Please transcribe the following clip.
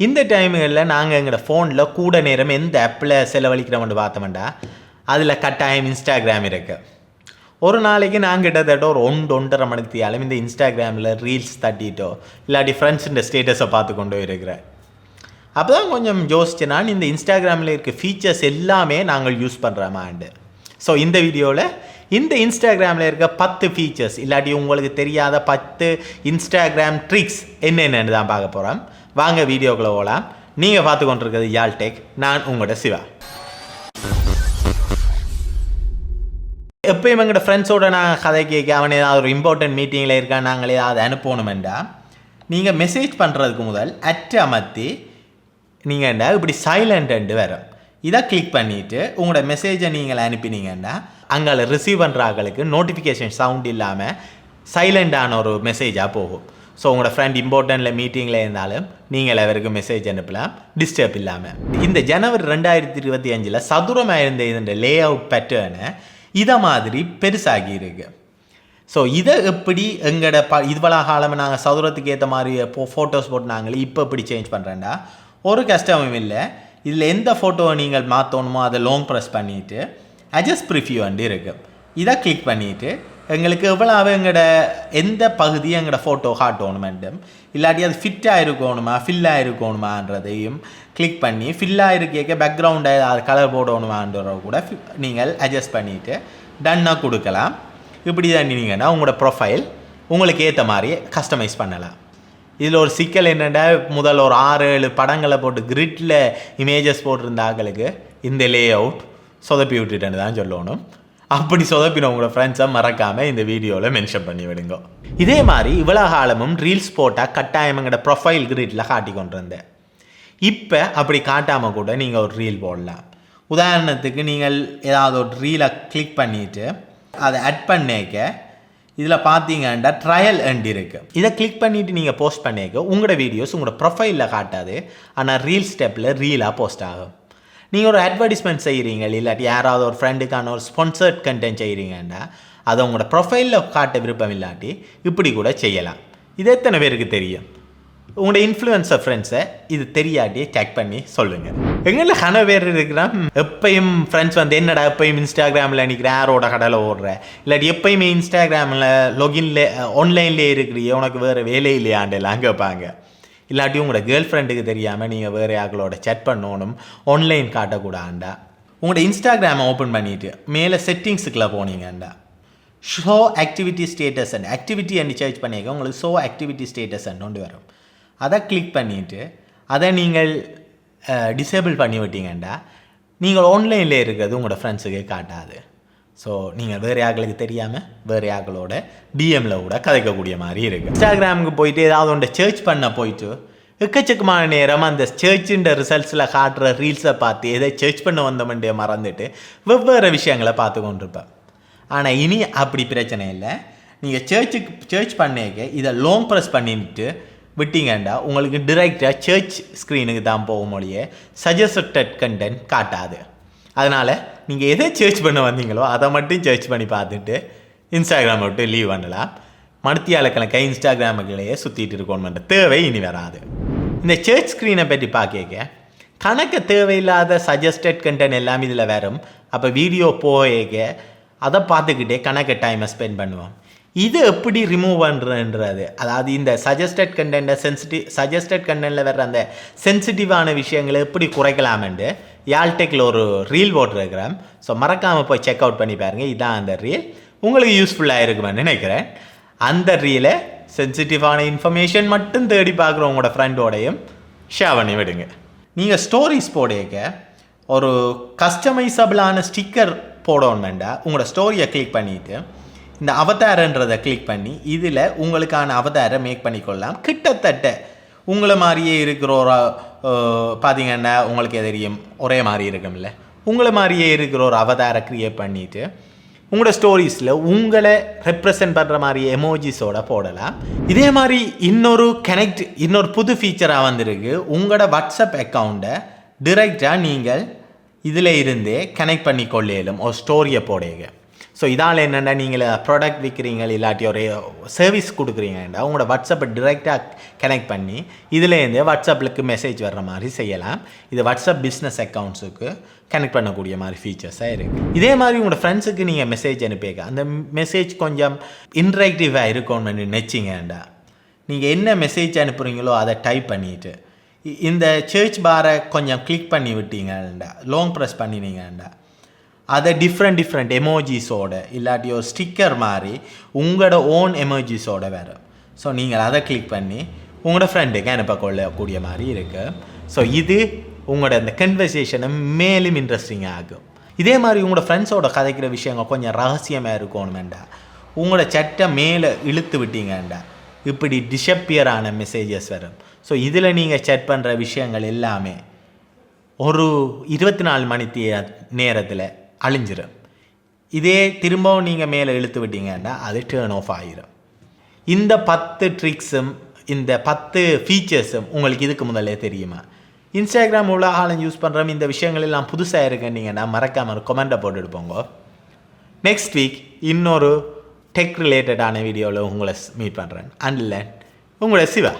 இந்த டைமுகளில் நாங்கள் எங்களோட ஃபோனில் கூட நேரம் எந்த ஆப்பில் செலவழிக்கிறோம்னு பார்த்தோம்டா அதில் கட்டாயம் இன்ஸ்டாகிராம் இருக்குது ஒரு நாளைக்கு நான் கிட்டத்தட்ட ஒரு ஒன்று ஒன்றரை மணிக்கு இந்த இன்ஸ்டாகிராமில் ரீல்ஸ் தட்டிட்டோ இல்லாட்டி ஃப்ரெண்ட்ஸுன்ற ஸ்டேட்டஸை பார்த்து கொண்டு இருக்கிறேன் அப்போ தான் கொஞ்சம் யோசிச்சு நான் இந்த இன்ஸ்டாகிராமில் இருக்க ஃபீச்சர்ஸ் எல்லாமே நாங்கள் யூஸ் பண்ணுறோமாண்டு ஸோ இந்த வீடியோவில் இந்த இன்ஸ்டாகிராமில் இருக்க பத்து ஃபீச்சர்ஸ் இல்லாட்டி உங்களுக்கு தெரியாத பத்து இன்ஸ்டாகிராம் ட்ரிக்ஸ் என்னென்னு தான் பார்க்க போகிறோம் வாங்க வீடியோக்குள்ளே போகலாம் நீங்கள் பார்த்து கொண்டிருக்கிறது யால்டெக் நான் உங்களோட சிவா. எப்பயும் எங்களோட ஃப்ரெண்ட்ஸோட நான் கதை கேட்க அவன் ஏதாவது ஒரு இம்பார்ட்டன்ட் மீட்டிங்கில் இருக்கான் நாங்கள் ஏதாவது அனுப்பணுமெண்டா? நீங்கள் மெசேஜ் பண்ணுறதுக்கு முதல் அட் அமர்த்தி நீங்கள் என்ன இப்படி சைலண்ட் வரும் இதை கிளிக் பண்ணிவிட்டு உங்களோட மெசேஜை நீங்கள் அனுப்பினீங்கன்னா அங்கே ரிசீவ் பண்ணுற ஆட்களுக்கு நோட்டிஃபிகேஷன் சவுண்ட் இல்லாமல் சைலண்டான ஒரு மெசேஜாக போகும். ஸோ உங்களோட ஃப்ரெண்ட் இம்பார்ட்டண்ட்டில் மீட்டிங்கில் இருந்தாலும் நீங்கள் அவருக்கு மெசேஜ் அனுப்பலாம். டிஸ்டர்ப் இல்லாமல் இந்த ஜனவரி ரெண்டாயிரத்தி இருபத்தி அஞ்சில் சதுரமாக இருந்த இந்த லே அவுட் பேட்டர்னை இதை மாதிரி பெருசாகி இருக்கு. ஸோ இதை எப்படி எங்களோட ப இவ்வளோ காலம் நாங்கள் சதுரத்துக்கு ஏற்ற மாதிரி ஃபோ ஃபோட்டோஸ் போட்டு நாங்களே இப்போ எப்படி சேஞ்ச் பண்ணுறேன்டா ஒரு கஷ்டமும் இல்லை. இதில் எந்த ஃபோட்டோவை நீங்கள் மாற்றணுமோ அதை லோங் ப்ரெஸ் பண்ணிவிட்டு அட்ஜஸ்ட் ப்ரிஃபியூ வந்து இருக்குது இதை கிளிக் பண்ணிவிட்டு எங்களுக்கு எவ்வளவு எங்களோட எந்த பகுதி எங்களோட ஃபோட்டோ காட்டணுமெண்டும் இல்லாட்டி அது ஃபிட்டாக இருக்கணுமா ஃபில்லாக இருக்கணுமான்றதையும் கிளிக் பண்ணி ஃபில்லாக இருக்க பேக்ரவுண்டை அது கலர் போடணுமான்றத கூட நீங்கள் அட்ஜஸ்ட் பண்ணிவிட்டு டன்னாக கொடுக்கலாம். இப்படி தான் நீங்கன்னா உங்களோட ப்ரொஃபைல் உங்களுக்கு ஏற்ற மாதிரி கஸ்டமைஸ் பண்ணலாம். இதில் ஒரு சிக்கல் என்னென்னா முதல் ஒரு ஆறு ஏழு படங்களை போட்டு கிரிட்டில் இமேஜஸ் போட்டிருந்த ஆட்களுக்கு இந்த லே அவுட் சொதப்பி விட்டுட்டேன்னு தான் சொல்லணும். அப்படி சொதப்பின உங்களோட ஃப்ரெண்ட்ஸை மறக்காமல் இந்த வீடியோவில் மென்ஷன் பண்ணி விடுங்க. இதே மாதிரி இவ்வளோ காலமும் ரீல்ஸ் போட்டால் கட்டாயம் எங்களோட ப்ரொஃபைல் கிரீட்டில் காட்டி கொண்டு இருந்தேன் இப்போ அப்படி காட்டாமல் கூட நீங்கள் ஒரு ரீல் போடலாம். உதாரணத்துக்கு நீங்கள் ஏதாவது ஒரு ரீலை கிளிக் பண்ணிவிட்டு அதை அட் பண்ணிக்க இதில் பார்த்தீங்கன்னா ட்ரையல் எண்ட் இருக்குது இதை கிளிக் பண்ணிவிட்டு நீங்கள் போஸ்ட் பண்ணிக்க உங்களோட வீடியோஸ் உங்களோட ப்ரொஃபைலில் காட்டாது. ஆனால் ரீல் ஸ்டெப்பில் ரீலாக போஸ்ட் ஆகும். நீங்கள் ஒரு அட்வர்டைஸ்மெண்ட் செய்கிறீங்க இல்லாட்டி யாராவது ஒரு ஃப்ரெண்டுக்கான ஒரு ஸ்பான்சர்ட் கண்டென்ட் செய்கிறீங்கன்னா அதை உங்களோட ப்ரொஃபைலில் காட்ட விருப்பம் இல்லாட்டி இப்படி கூட செய்யலாம். இது எத்தனை பேருக்கு தெரியும்? உங்களோட இன்ஃப்ளூயன்சர் ஃப்ரெண்ட்ஸை இது தெரியாட்டி செக் பண்ணி சொல்லுங்கள் எங்களில் கன பேர் இருக்கிறான் எப்பயும் ஃப்ரெண்ட்ஸ் வந்து என்னடா எப்பயும் இன்ஸ்டாகிராமில் நிற்கிறேன் யாரோட கடலை ஓடுற? இல்லாட்டி எப்பயுமே இன்ஸ்டாகிராமில் லொகின்ல ஆன்லைன்லேயே இருக்கிறியே உனக்கு வேறு வேலை இல்லையாண்டெல்லாம் கேட்பாங்க. இல்லாட்டி உங்களோட கேர்ள் ஃப்ரெண்டுக்கு தெரியாமல் நீங்கள் வேறு யாக்களோட chat பண்ணணும் ஆன்லைன் காட்டக்கூடாண்டா? உங்களோட இன்ஸ்டாகிராமை ஓப்பன் பண்ணிவிட்டு மேலே செட்டிங்ஸுக்குள்ளே போனீங்கண்டா? Show activity status and activity and search பண்ணிக்க உங்களுக்கு ஷோ ஆக்டிவிட்டி ஸ்டேட்டஸ் ஒன்று வரும். அதை கிளிக் பண்ணிவிட்டு அதை நீங்கள் டிசேபிள் பண்ணி விட்டீங்கண்டா நீங்கள் ஆன்லைனில் இருக்கிறது உங்களோட ஃப்ரெண்ட்ஸுக்கு காட்டாது. ஸோ நீங்கள் வேறு ஆக்களுக்கு தெரியாமல் வேறு யாக்களோட டிஎம்மில் கூட கதைக்கக்கூடிய மாதிரி இருக்குது இன்ஸ்டாகிராமுக்கு போயிட்டு ஏதாவது ஒன்றை சர்ச் பண்ண போயிட்டு எக்கச்சக்கமான நேரம் அந்த சர்ச்சுன்ற ரிசல்ட்ஸில் காட்டுற ரீல்ஸை பார்த்து எதை சர்ச் பண்ண வந்தோம்ன்றே மறந்துட்டு வெவ்வேறு விஷயங்களை பார்த்து கொண்டிருப்பேன். ஆனால் இனி அப்படி பிரச்சனை இல்லை. நீங்கள் சர்ச்சுக்கு சர்ச் பண்ணிக்க இதை லோங் ப்ரெஸ் பண்ணிட்டு விட்டீங்கண்டா உங்களுக்கு டிரெக்டாக சர்ச் ஸ்க்ரீனுக்கு தான் போகும் மொழியே சஜஸ்டட் கண்டென்ட் காட்டாது. அதனால் நீங்கள் எதை சர்ச் பண்ண வந்தீங்களோ அதை மட்டும் சர்ச் பண்ணி பார்த்துட்டு இன்ஸ்டாகிராம் விட்டு லீவ் பண்ணலாம். மணித்தியால கணக்கை இன்ஸ்டாகிராமுக்குள்ளேயே சுற்றிட்டு இருக்கணுமென்ற தேவை இனி வராது. இந்த சர்ச் ஸ்க்ரீனை பற்றி பார்க்க கணக்கு தேவையில்லாத சஜஸ்டட் கண்டென்ட் எல்லாம் இதில் வரும். அப்போ வீடியோ போக அதை பார்த்துக்கிட்டே கணக்கு டைமை ஸ்பெண்ட் பண்ணுவோம். இது எப்படி ரிமூவ் பண்ணுறன்றது அதாவது இந்த சஜஸ்டட் கண்டென்ட்டை சென்சிட்டிவ் சஜஸ்டட் கண்டென்ட்டில் வர்ற அந்த சென்சிட்டிவான விஷயங்களை எப்படி குறைக்கலாமென்று யால்டெக்கில் ஒரு ரீல் போட்டிருக்கிறேன். ஸோ மறக்காமல் போய் செக் அவுட் பண்ணி பாருங்கள் இதுதான் அந்த ரீல் உங்களுக்கு யூஸ்ஃபுல்லாக இருக்குமென்னு நினைக்கிறேன். அந்த ரீலை சென்சிட்டிவான இன்ஃபர்மேஷன் மட்டும் தேடி பார்க்குற உங்களோட ஃப்ரெண்டோடையும் ஷேர் பண்ணி விடுங்க. நீங்கள் ஸ்டோரிஸ் போடையக்க ஒரு கஸ்டமைசபிளான ஸ்டிக்கர் போடணுமெண்டா உங்களோட ஸ்டோரியை கிளிக் பண்ணிவிட்டு இந்த அவதாரன்றதை கிளிக் பண்ணி இதில் உங்களுக்கான அவதாரை மேக் பண்ணிக்கொள்ளலாம். கிட்டத்தட்ட உங்களை மாதிரியே இருக்கிற ஒரு பார்த்தீங்கன்னா உங்களுக்கு தெரியும் ஒரே மாதிரி இருக்கும்ல. உங்களை மாதிரியே இருக்கிற ஒரு அவதாரை க்ரியேட் பண்ணிவிட்டு உங்களோட ஸ்டோரிஸில் உங்களை ரெப்ரசன்ட் பண்ணுற மாதிரி எமோஜிஸோட போடலாம். இதே மாதிரி இன்னொரு கனெக்ட் இன்னொரு புது ஃபீச்சராக வந்திருக்கு. உங்களோட வாட்ஸ்அப் அக்கௌண்ட்டை டிரெக்டாக நீங்கள் இதில் இருந்தே கனெக்ட் பண்ணி கொள்ளையிலும் ஒரு ஸ்டோரியை போடுங்க. ஸோ இதால் என்னென்னா நீங்கள் ப்ராடக்ட் விற்கிறீங்க இல்லாட்டி ஒரு சர்வீஸ் கொடுக்குறீங்கண்டா உங்களோட வாட்ஸ்அப்பை டிரெக்டாக கனெக்ட் பண்ணி இதுலேருந்து வாட்ஸ்அப்புக்கு மெசேஜ் வர்ற மாதிரி செய்யலாம். இது வாட்ஸ்அப் பிஸ்னஸ் அக்கௌண்ட்ஸுக்கு கனெக்ட் பண்ணக்கூடிய மாதிரி ஃபீச்சர்ஸாக இருக்குது இதே மாதிரி உங்களோட ஃப்ரெண்ட்ஸுக்கு நீங்கள் மெசேஜ் அனுப்பியிருக்க அந்த மெசேஜ் கொஞ்சம் இன்ட்ராக்டிவாக இருக்கும்னு நினச்சிங்கண்டா நீங்கள் என்ன மெசேஜ் அனுப்புகிறீங்களோ அதை டைப் பண்ணிவிட்டு இந்த சர்ச் பாரை கொஞ்சம் கிளிக் பண்ணி விட்டீங்கண்டா லாங் ப்ரெஸ் பண்ணினீங்கண்டா அதை டிஃப்ரெண்ட் டிஃப்ரெண்ட் எமோஜிஸோட இல்லாட்டி ஒரு ஸ்டிக்கர் மாதிரி உங்களோட ஓன் எமோஜிஸோட வேறு. ஸோ நீங்கள் அதை கிளிக் பண்ணி உங்களோட ஃப்ரெண்டுக்கு அனுப்பக்கொள்ளக்கூடிய மாதிரி இருக்குது ஸோ இது உங்களோட அந்த கன்வர்சேஷனை மேலும் இன்ட்ரெஸ்டிங் ஆகும். இதே மாதிரி உங்களோட ஃப்ரெண்ட்ஸோட கதைக்கிற விஷயங்கள் கொஞ்சம் ரகசியமாக இருக்கணுமெண்டா. உங்களோட சட்டை மேலே இழுத்து விட்டீங்கண்டா. இப்படி டிஷப்பியரான மெசேஜஸ் வரும். ஸோ இதில் நீங்கள் செட் பண்ணுற விஷயங்கள் எல்லாமே ஒரு இருபத்தி நாலு மணி நேரத்தில் அழிஞ்சிடும் இதே திரும்பவும் நீங்கள் மேலே இழுத்து விட்டீங்கன்னா அது டேர்ன் ஆஃப் ஆகிரும் இந்த பத்து ட்ரிக்ஸும் இந்த பத்து ஃபீச்சர்ஸும் உங்களுக்கு இதுக்கு முதல்ல தெரியுமா? இன்ஸ்டாகிராம் உள்ள ஆளும் யூஸ் பண்ணுறோம் இந்த விஷயங்கள் எல்லாம் புதுசாக இருக்குன்னீங்கன்னா மறக்காமல் ஒரு கொமெண்ட்டை போட்டுட்டு போங்க. நெக்ஸ்ட் வீக் இன்னொரு டெக் ரிலேட்டடான வீடியோவில் உங்களை மீட் பண்ணுறேன் அண்ட் உங்களை சிவா.